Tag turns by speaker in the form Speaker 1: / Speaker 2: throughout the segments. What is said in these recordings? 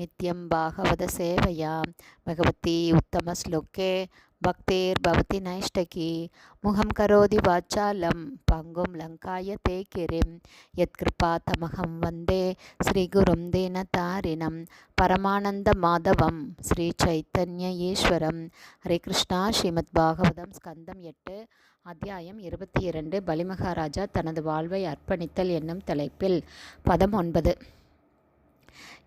Speaker 1: நித்யம் பாகவத சேவையா பகவதி உத்தம ஸ்லோகே பக்தேர் பவதி நைஷ்டகி முகம் கரோதி வாச்சாலம் பங்கும் லங்காய தே யத் கிருபா தமகம் வந்தே ஸ்ரீகுரும் தீனதாரிணம் பரமானந்த மாதவம் ஸ்ரீ சைத்தன்ய ஈஸ்வரம் ஹரே கிருஷ்ணா ஸ்ரீமத் பாகவதம் ஸ்கந்தம் எட்டு அத்தியாயம் இருபத்தி இரண்டு பலிமகாராஜா தனது வாழ்வை அர்ப்பணித்தல் என்னும் தலைப்பில் பதம் ஒன்பது.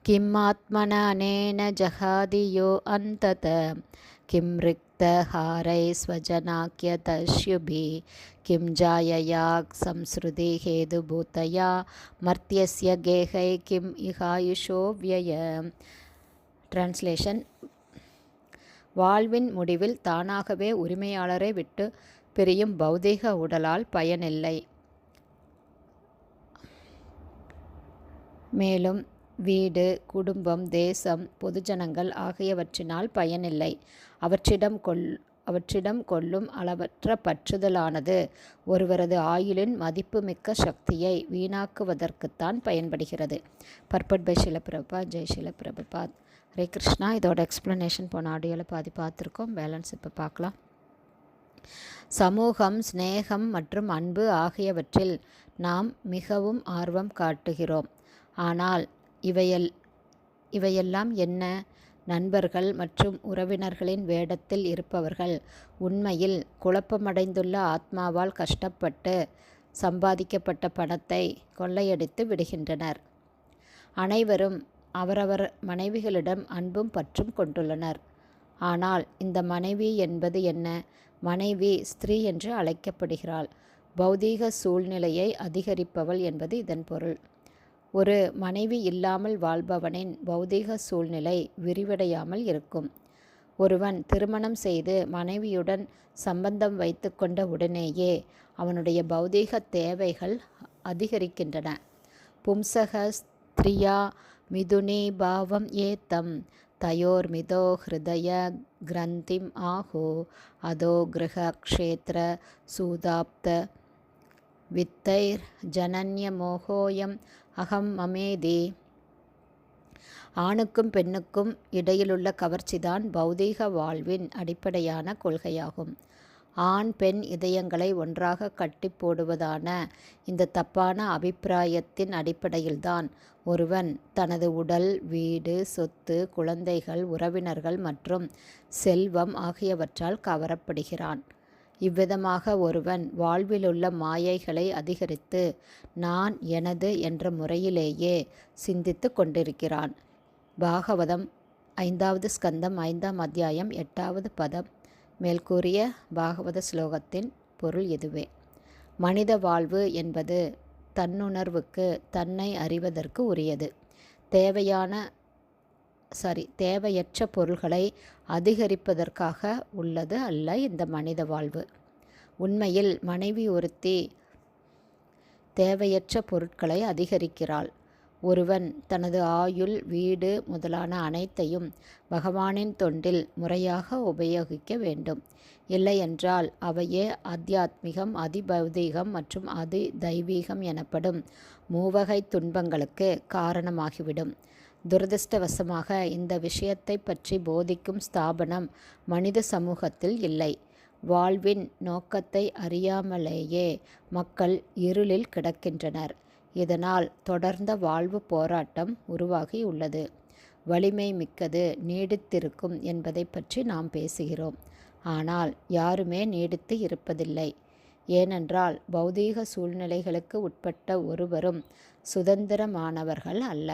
Speaker 1: கிம் ஆத்மன அனேன ஜகாதியோ அந்தத किं रिक्तहारै स्वजनाख्यतश्युभिः किं जायया संसृति हेतुभूतया मर्त्यस्य गेहै किम् इहायुषो व्यय டிரான்ஸ்லேஷன் வாழ்வின் முடிவில் தானாகவே உரிமையாளரை விட்டு பிரியும் பௌதீக உடலால் பயனில்லை மேலும் வீடு குடும்பம் தேசம் பொதுஜனங்கள் ஆகியவற்றினால் பயனில்லை. அவற்றிடம் கொள் அவற்றிடம் கொள்ளும் அளவற்ற பற்றுதலானது ஒருவரது ஆயுளின் மதிப்புமிக்க சக்தியை வீணாக்குவதற்குத்தான் பயன்படுகிறது. Purport by Prabha Jai Prabhupad Hare Krishna. இதோட எக்ஸ்ப்ளனேஷன் போன ஆடியோவில் பாதி பார்த்துருக்கோம். பேலன்ஸ் இப்போ பார்க்கலாம். சமூகம் ஸ்நேகம் மற்றும் அன்பு ஆகியவற்றில் நாம் மிகவும் ஆர்வம் காட்டுகிறோம். ஆனால் இவையல் இவையெல்லாம் என்ன? நண்பர்கள் மற்றும் உறவினர்களின் வேடத்தில் இருப்பவர்கள். உண்மையில் குழப்பமடைந்துள்ள ஆத்மாவால் கஷ்டப்பட்டு சம்பாதிக்கப்பட்ட பணத்தை கொள்ளையடித்து விடுகின்றனர். அனைவரும் அவரவர் மனைவிகளிடம் அன்பும் பற்றும் கொண்டுள்ளனர். ஆனால் இந்த மனைவி என்பது என்ன? மனைவி ஸ்திரீ என்று அழைக்கப்படுகிறாள். பௌதீக சூழ்நிலையை அதிகரிப்பவள் என்பது இதன் பொருள். ஒரு மனைவி இல்லாமல் வாழ்பவனின் பௌதீக சூழ்நிலை விரிவடையாமல் இருக்கும். ஒருவன் திருமணம் செய்து மனைவியுடன் சம்பந்தம் வைத்து கொண்ட உடனேயே அவனுடைய பௌதீக தேவைகள் அதிகரிக்கின்றன. பும்சக ஸ்திரியா மிதுனி பாவம் ஏத்தம் தயோர்மிதோ ஹிருதய கிரந்திம் ஆஹோ அதோ கிரக க்ஷேத்திர சூதாப்த வித்தைர் ஜனன்ய மோகோயம் அகம் மமேதி. ஆணுக்கும் பெண்ணுக்கும் இடையிலுள்ள கவர்ச்சிதான் பௌதீக வாழ்வின் அடிப்படையான கொள்கையாகும். ஆண் பெண் இதயங்களை ஒன்றாக கட்டி போடுவதான இந்த தப்பான அபிப்பிராயத்தின் அடிப்படையில்தான் ஒருவன் தனது உடல் வீடு சொத்து குழந்தைகள் உறவினர்கள் மற்றும் செல்வம் ஆகியவற்றால் கவரப்படுகிறான். இவ்விதமாக ஒருவன் வாழ்விலுள்ள மாயைகளை அதிகரித்து நான் எனது என்ற முறையிலேயே சிந்தித்து கொண்டிருக்கிறான். பாகவதம் ஐந்தாவது ஸ்கந்தம் ஐந்தாம் அத்தியாயம் எட்டாவது பதம் மேல்கூறிய பாகவத ஸ்லோகத்தின் பொருள் இதுவே. மனித வாழ்வு என்பது தன்னுணர்வுக்கு தன்னை அறிவதற்கு உரியது. தேவையான சாரி தேவையற்ற பொருள்களை அதிகரிப்பதற்காக உள்ளது அல்ல இந்த மனித வாழ்வு. உண்மையில் மனைவி ஒருத்தி தேவையற்ற பொருட்களை அதிகரிக்கிறாள். ஒருவன் தனது ஆயுள் வீடு முதலான அனைத்தையும் பகவானின் தொண்டில் முறையாக உபயோகிக்க வேண்டும். இல்லையென்றால் அவையே அத்தியாத்மிகம் அதிபௌதீகம் மற்றும் அதி தெய்வீகம் எனப்படும் மூவகை துன்பங்களுக்கு காரணமாகிவிடும். துரதிருஷ்டவசமாக இந்த விஷயத்தை பற்றி போதிக்கும் ஸ்தாபனம் மனித சமூகத்தில் இல்லை. வாழ்வின் நோக்கத்தை அறியாமலேயே மக்கள் இருளில் கிடக்கின்றனர். இதனால் தொடர்ந்த வாழ்வு போராட்டம் உருவாகி உள்ளது வலிமை மிக்கது நீடித்திருக்கும் என்பதை பற்றி நாம் பேசுகிறோம். ஆனால் யாருமே நீடித்து இருப்பதில்லை. ஏனென்றால் பௌதீக சூழ்நிலைகளுக்கு உட்பட்ட ஒருவரும் சுதந்திரமானவர்கள் அல்ல.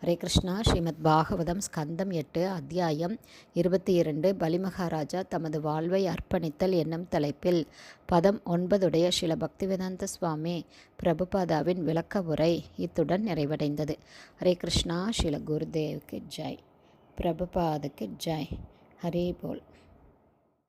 Speaker 1: ஹரே கிருஷ்ணா. ஸ்ரீமத் பாகவதம் ஸ்கந்தம் எட்டு அத்தியாயம் இருபத்தி இரண்டு. பலிமகாராஜா தமது வாழ்வை அர்ப்பணித்தல் என்னும் தலைப்பில் பதம் ஒன்பதுடைய ஸ்ரீல பக்திவேதாந்த சுவாமி பிரபுபாதாவின் விளக்க உரை இத்துடன் நிறைவடைந்தது. ஹரே கிருஷ்ணா. ஸ்ரீல குருதேவுக்கு ஜெய். பிரபுபாதுக்கு ஜெய். ஹரே போல்.